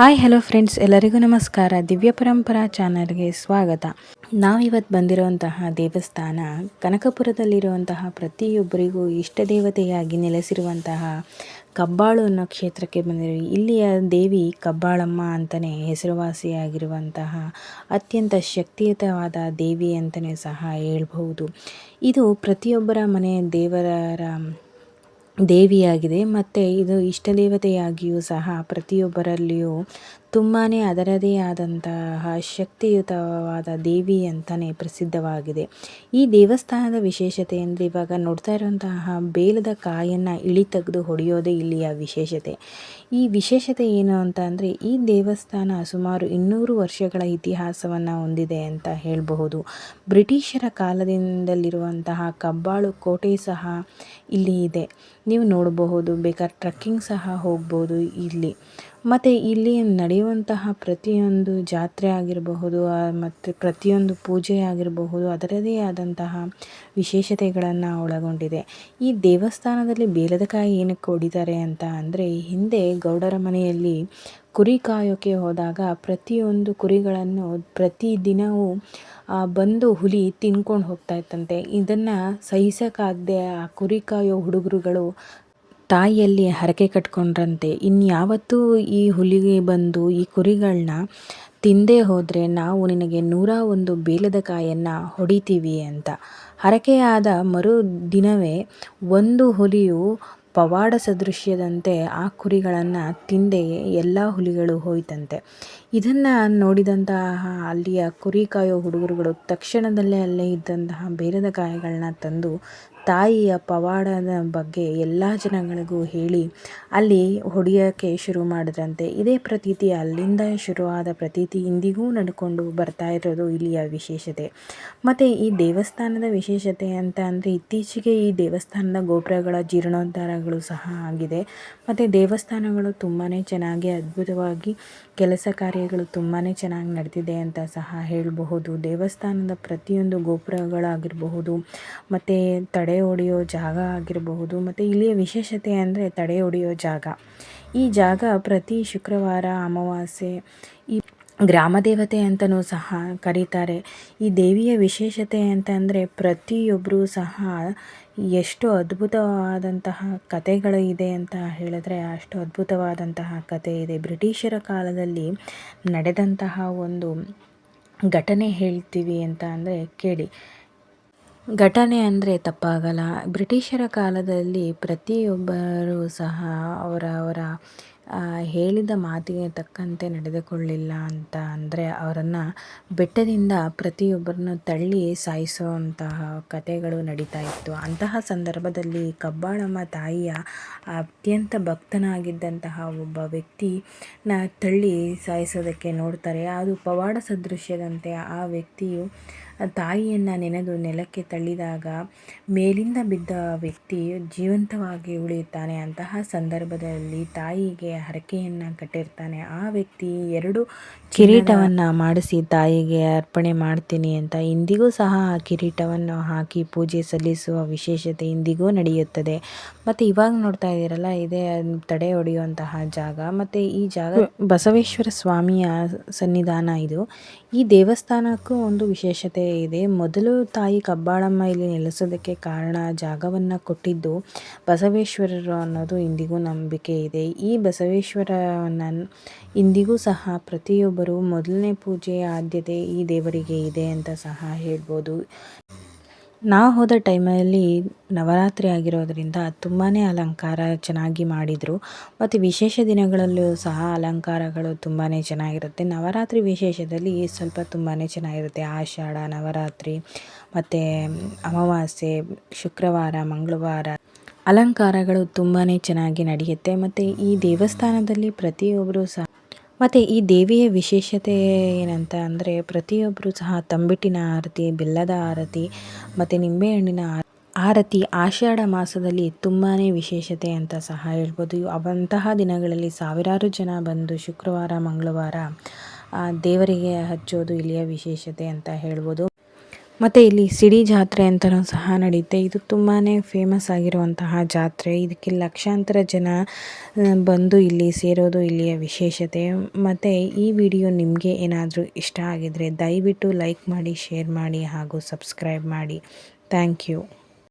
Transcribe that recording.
Hi hello friends ಎಲ್ಲರಿಗೂ ನಮಸ್ಕಾರ. ದಿವ್ಯ ಪರಂಪರಾ ಚಾನಲ್ಗೆ ಸ್ವಾಗತ. ನಾವಿವತ್ತು ಬಂದಿರುವಂತಹ ದೇವಸ್ಥಾನ, ಕನಕಪುರದಲ್ಲಿರುವಂತಹ ಪ್ರತಿಯೊಬ್ಬರಿಗೂ ಇಷ್ಟ ದೇವತೆಯಾಗಿ ನೆಲೆಸಿರುವಂತಹ ಕಬ್ಬಾಳು ಅನ್ನೋ ಕ್ಷೇತ್ರಕ್ಕೆ ಬಂದಿರುವ ಇಲ್ಲಿಯ ದೇವಿ ಕಬ್ಬಾಳಮ್ಮ ಅಂತಲೇ ಹೆಸರುವಾಸಿಯಾಗಿರುವಂತಹ ಅತ್ಯಂತ ಶಕ್ತಿಯುತವಾದ ದೇವಿ ಅಂತಲೇ ಸಹ ಹೇಳ್ಬಹುದು. ಇದು ಪ್ರತಿಯೊಬ್ಬರ ಮನೆ ದೇವರ ದೇವಿಯಾಗಿದೆ. ಮತ್ತು ಇದು ಇಷ್ಟ ದೇವತೆಯಾಗಿಯೂ ಸಹ ಪ್ರತಿಯೊಬ್ಬರಲ್ಲಿಯೂ ತುಂಬಾ ಅದರದೇ ಆದಂತಹ ಶಕ್ತಿಯುತವಾದ ದೇವಿ ಅಂತಲೇ ಪ್ರಸಿದ್ಧವಾಗಿದೆ. ಈ ದೇವಸ್ಥಾನದ ವಿಶೇಷತೆ ಅಂದರೆ ಇವಾಗ ನೋಡ್ತಾ ಇರುವಂತಹ ಬೇಲದ ಕಾಯನ್ನು ಇಳಿ ತೆಗೆದು ಹೊಡೆಯೋದೇ ಇಲ್ಲಿಯ ವಿಶೇಷತೆ. ಈ ವಿಶೇಷತೆ ಏನು ಅಂತ ಅಂದರೆ ಈ ದೇವಸ್ಥಾನ ಸುಮಾರು ಇನ್ನೂರು ವರ್ಷಗಳ ಇತಿಹಾಸವನ್ನು ಹೊಂದಿದೆ ಅಂತ ಹೇಳಬಹುದು. ಬ್ರಿಟಿಷರ ಕಾಲದಿಂದಲಿರುವಂತಹ ಕಬ್ಬಾಳು ಕೋಟೆ ಸಹ ಇಲ್ಲಿ ಇದೆ. ನೀವು ನೋಡಬಹುದು ಬೇಕಾದ್ರೆ ಟ್ರಕ್ಕಿಂಗ್ ಸಹ ಹೋಗ್ಬೋದು ಇಲ್ಲಿ. ಮತ್ತು ಇಲ್ಲಿ ನಡೆಯುವಂತಹ ಪ್ರತಿಯೊಂದು ಜಾತ್ರೆ ಆಗಿರಬಹುದು ಮತ್ತು ಪ್ರತಿಯೊಂದು ಪೂಜೆ ಆಗಿರಬಹುದು, ಅದರದೇ ಆದಂತಹ ವಿಶೇಷತೆಗಳನ್ನು ಒಳಗೊಂಡಿದೆ. ಈ ದೇವಸ್ಥಾನದಲ್ಲಿ ಬೇಲದ ಕಾಯಿ ಏನಕ್ಕೆ ಹೊಡಿತಾರೆ ಅಂತ ಅಂದರೆ, ಹಿಂದೆ ಗೌಡರ ಮನೆಯಲ್ಲಿ ಕುರಿ ಕಾಯೋಕ್ಕೆ ಹೋದಾಗ ಪ್ರತಿಯೊಂದು ಕುರಿಗಳನ್ನು ಪ್ರತಿದಿನವೂ ಬಂದು ಹುಲಿ ತಿನ್ಕೊಂಡು ಹೋಗ್ತಾ ಇತ್ತಂತೆ. ಇದನ್ನು ಸಹಿಸೋಕ್ಕಾಗದೆ ಆ ಕುರಿ ಕಾಯೋ ಹುಡುಗರುಗಳು ತಾಯಿಯಲ್ಲಿ ಹರಕೆ ಕಟ್ಕೊಂಡ್ರಂತೆ, ಇನ್ಯಾವತ್ತೂ ಈ ಹುಲಿಗೆ ಬಂದು ಈ ಕುರಿಗಳನ್ನ ತಿಂದೇ ಹೋದರೆ ನಾವು ನಿನಗೆ ನೂರ ಒಂದು ಬೇಲದ ಕಾಯನ್ನು ಹೊಡಿತೀವಿ ಅಂತ. ಹರಕೆಯಾದ ಮರು ದಿನವೇ ಒಂದು ಹುಲಿಯು ಪವಾಡ ಸದೃಶ್ಯದಂತೆ ಆ ಕುರಿಗಳನ್ನು ತಿಂದೇ ಎಲ್ಲ ಹುಲಿಗಳು ಹೋಯ್ತಂತೆ. ಇದನ್ನು ನೋಡಿದಂತಹ ಅಲ್ಲಿಯ ಕುರಿ ಕಾಯೋ ಹುಡುಗರುಗಳು ತಕ್ಷಣದಲ್ಲೇ ಅಲ್ಲೇ ಇದ್ದಂತಹ ಬೇಲದ ಕಾಯಿಗಳನ್ನ ತಂದು ತಾಯಿಯ ಪವಾಡದ ಬಗ್ಗೆ ಎಲ್ಲ ಜನಗಳಿಗೂ ಹೇಳಿ ಅಲ್ಲಿ ಹೊಡೆಯೋಕ್ಕೆ ಶುರು ಮಾಡಿದ್ರಂತೆ. ಇದೇ ಪ್ರತೀತಿ ಅಲ್ಲಿಂದ ಶುರುವಾದ ಪ್ರತೀತಿ ಇಂದಿಗೂ ನಡ್ಕೊಂಡು ಬರ್ತಾ ಇರೋದು ಇಲ್ಲಿಯ ವಿಶೇಷತೆ. ಮತ್ತು ಈ ದೇವಸ್ಥಾನದ ವಿಶೇಷತೆ ಅಂತ ಅಂದರೆ ಇತ್ತೀಚೆಗೆ ಈ ದೇವಸ್ಥಾನದ ಗೋಪುರಗಳ ಜೀರ್ಣೋದ್ಧಾರಗಳು ಸಹ ಆಗಿದೆ. ಮತ್ತು ದೇವಸ್ಥಾನಗಳು ತುಂಬಾ ಚೆನ್ನಾಗಿ, ಅದ್ಭುತವಾಗಿ ಕೆಲಸ ಕಾರ್ಯಗಳು ತುಂಬಾ ಚೆನ್ನಾಗಿ ನಡೆದಿದೆ ಅಂತ ಸಹ ಹೇಳಬಹುದು. ದೇವಸ್ಥಾನದ ಪ್ರತಿಯೊಂದು ಗೋಪುರಗಳಾಗಿರಬಹುದು, ಮತ್ತು ಹೊಡೆಯೋ ಜಾಗ ಆಗಿರಬಹುದು ಮತ್ತು ಇಲ್ಲಿಯ ವಿಶೇಷತೆ ಅಂದರೆ ತಡೆ ಹೊಡೆಯೋ ಜಾಗ. ಈ ಜಾಗ ಪ್ರತಿ ಶುಕ್ರವಾರ, ಅಮಾವಾಸ್ಯೆ, ಈ ಗ್ರಾಮ ದೇವತೆ ಅಂತಲೂ ಸಹ ಕರೀತಾರೆ. ಈ ದೇವಿಯ ವಿಶೇಷತೆ ಅಂತಂದರೆ ಪ್ರತಿಯೊಬ್ಬರೂ ಸಹ ಎಷ್ಟು ಅದ್ಭುತವಾದಂತಹ ಕಥೆಗಳು ಇದೆ ಅಂತ ಹೇಳಿದ್ರೆ ಅಷ್ಟು ಅದ್ಭುತವಾದಂತಹ ಕಥೆ ಇದೆ. ಬ್ರಿಟಿಷರ ಕಾಲದಲ್ಲಿ ನಡೆದಂತಹ ಒಂದು ಘಟನೆ ಹೇಳ್ತೀವಿ ಅಂತ ಅಂದರೆ ಕೇಳಿ. ಘಟನೆ ಅಂದರೆ ತಪ್ಪಾಗಲ್ಲ. ಬ್ರಿಟಿಷರ ಕಾಲದಲ್ಲಿ ಪ್ರತಿಯೊಬ್ಬರೂ ಸಹ ಅವರವರ ಅವರ ಹೇಳಿದ ಮಾತಿಗೆ ತಕ್ಕಂತೆ ನಡೆದುಕೊಳ್ಳಿಲ್ಲ ಅಂತ ಅಂದರೆ ಅವರನ್ನು ಬೆಟ್ಟದಿಂದ ಪ್ರತಿಯೊಬ್ಬರನ್ನು ತಳ್ಳಿ ಸಾಯಿಸುವಂತಹ ಕಥೆಗಳು ನಡೀತಾ ಇತ್ತು. ಅಂತಹ ಸಂದರ್ಭದಲ್ಲಿ ಕಬ್ಬಾಳಮ್ಮ ತಾಯಿಯ ಅತ್ಯಂತ ಭಕ್ತನಾಗಿದ್ದಂತಹ ಒಬ್ಬ ವ್ಯಕ್ತಿನ ತಳ್ಳಿ ಸಾಯಿಸೋದಕ್ಕೆ ನೋಡ್ತಾರೆ. ಅದು ಪವಾಡ ಸದೃಶ್ಯದಂತೆ ಆ ವ್ಯಕ್ತಿಯು ತಾಯಿಯನ್ನು ನೆನೆದು ನೆಲಕ್ಕೆ ತಳ್ಳಿದಾಗ ಮೇಲಿಂದ ಬಿದ್ದ ವ್ಯಕ್ತಿ ಜೀವಂತವಾಗಿ ಉಳಿಯುತ್ತಾನೆ ಅಂತಹ ಸಂದರ್ಭದಲ್ಲಿ ತಾಯಿಗೆ ಹರಕೆಯನ್ನು ಕಟ್ಟಿರ್ತಾನೆ. ಆ ವ್ಯಕ್ತಿ ಎರಡು ಕಿರೀಟವನ್ನು ಮಾಡಿಸಿ ತಾಯಿಗೆ ಅರ್ಪಣೆ ಮಾಡ್ತೀನಿ ಅಂತ ಇಂದಿಗೂ ಸಹ ಆ ಕಿರೀಟವನ್ನು ಹಾಕಿ ಪೂಜೆ ಸಲ್ಲಿಸುವ ವಿಶೇಷತೆ ಇಂದಿಗೂ ನಡೆಯುತ್ತದೆ. ಮತ್ತು ಇವಾಗ ನೋಡ್ತಾ ಇದ್ದೀರಲ್ಲ, ಇದೇ ತಡೆ ಹೊಡೆಯುವಂತಹ ಜಾಗ. ಮತ್ತು ಈ ಜಾಗ ಬಸವೇಶ್ವರ ಸ್ವಾಮಿಯ ಸನ್ನಿಧಾನ ಇದು. ಈ ದೇವಸ್ಥಾನಕ್ಕೂ ಒಂದು ವಿಶೇಷತೆ ಇದೆ. ಮೊದಲು ತಾಯಿ ಕಬ್ಬಾಳಮ್ಮ ಇಲ್ಲಿ ನೆಲೆಸೋದಕ್ಕೆ ಕಾರಣ ಜಾಗವನ್ನು ಕೊಟ್ಟಿದ್ದು ಬಸವೇಶ್ವರರು ಅನ್ನೋದು ಇಂದಿಗೂ ನಂಬಿಕೆ ಇದೆ. ಈ ಬಸವೇಶ್ವರನ ಇಂದಿಗೂ ಸಹ ಪ್ರತಿಯೊಬ್ಬರು ಮೊದಲನೇ ಪೂಜೆಯ ಆದ್ಯತೆ ಈ ದೇವರಿಗೆ ಇದೆ ಅಂತ ಸಹ ಹೇಳ್ಬೋದು. ನಾವು ಹೋದ ಟೈಮಲ್ಲಿ ನವರಾತ್ರಿ ಆಗಿರೋದರಿಂದ ತುಂಬಾ ಅಲಂಕಾರ ಚೆನ್ನಾಗಿ ಮಾಡಿದರು. ಮತ್ತು ವಿಶೇಷ ದಿನಗಳಲ್ಲೂ ಸಹ ಅಲಂಕಾರಗಳು ತುಂಬಾ ಚೆನ್ನಾಗಿರುತ್ತೆ. ನವರಾತ್ರಿ ವಿಶೇಷದಲ್ಲಿ ಸ್ವಲ್ಪ ತುಂಬಾ ಚೆನ್ನಾಗಿರುತ್ತೆ. ಆಷಾಢ, ನವರಾತ್ರಿ, ಮತ್ತು ಅಮಾವಾಸ್ಯೆ, ಶುಕ್ರವಾರ, ಮಂಗಳವಾರ. ಅಲಂಕಾರಗಳು ತುಂಬಾ ಚೆನ್ನಾಗಿ ನಡೆಯುತ್ತೆ. ಮತ್ತು ಈ ದೇವಸ್ಥಾನದಲ್ಲಿ ಪ್ರತಿಯೊಬ್ಬರು ಸಹ ಮತ್ತು ಈ ದೇವಿಯ ವಿಶೇಷತೆ ಏನಂತ ಅಂದರೆ ಪ್ರತಿಯೊಬ್ಬರು ಸಹ ತಂಬಿಟ್ಟಿನ ಆರತಿ, ಬೆಲ್ಲದ ಆರತಿ ಮತ್ತು ನಿಂಬೆಹಣ್ಣಿನ ಆರತಿ ಆಷಾಢ ಮಾಸದಲ್ಲಿ ತುಂಬಾ ವಿಶೇಷತೆ ಅಂತ ಸಹ ಹೇಳ್ಬೋದು. ಅವಂತಹ ದಿನಗಳಲ್ಲಿ ಸಾವಿರಾರು ಜನ ಬಂದು ಶುಕ್ರವಾರ, ಮಂಗಳವಾರ ದೇವರಿಗೆ ಹಚ್ಚೋದು ಇಲ್ಲಿಯ ವಿಶೇಷತೆ ಅಂತ ಹೇಳ್ಬೋದು. ಮತ್ತು ಇಲ್ಲಿ ಸಿಡಿ ಜಾತ್ರೆ ಅಂತಲೂ ಸಹ ನಡೆಯುತ್ತೆ ಇದು ತುಂಬಾ ಫೇಮಸ್ ಆಗಿರುವಂತಹ ಜಾತ್ರೆ. ಇದಕ್ಕೆ ಲಕ್ಷಾಂತರ ಜನ ಬಂದು ಇಲ್ಲಿ ಸೇರೋದು ಇಲ್ಲಿಯ ವಿಶೇಷತೆ. ಮತ್ತು ಈ ವಿಡಿಯೋ ನಿಮಗೆ ಏನಾದರೂ ಇಷ್ಟ ಆಗಿದರೆ ದಯವಿಟ್ಟು ಲೈಕ್ ಮಾಡಿ ಶೇರ್ ಮಾಡಿ ಹಾಗೂ ಸಬ್ಸ್ಕ್ರೈಬ್ ಮಾಡಿ. Thank you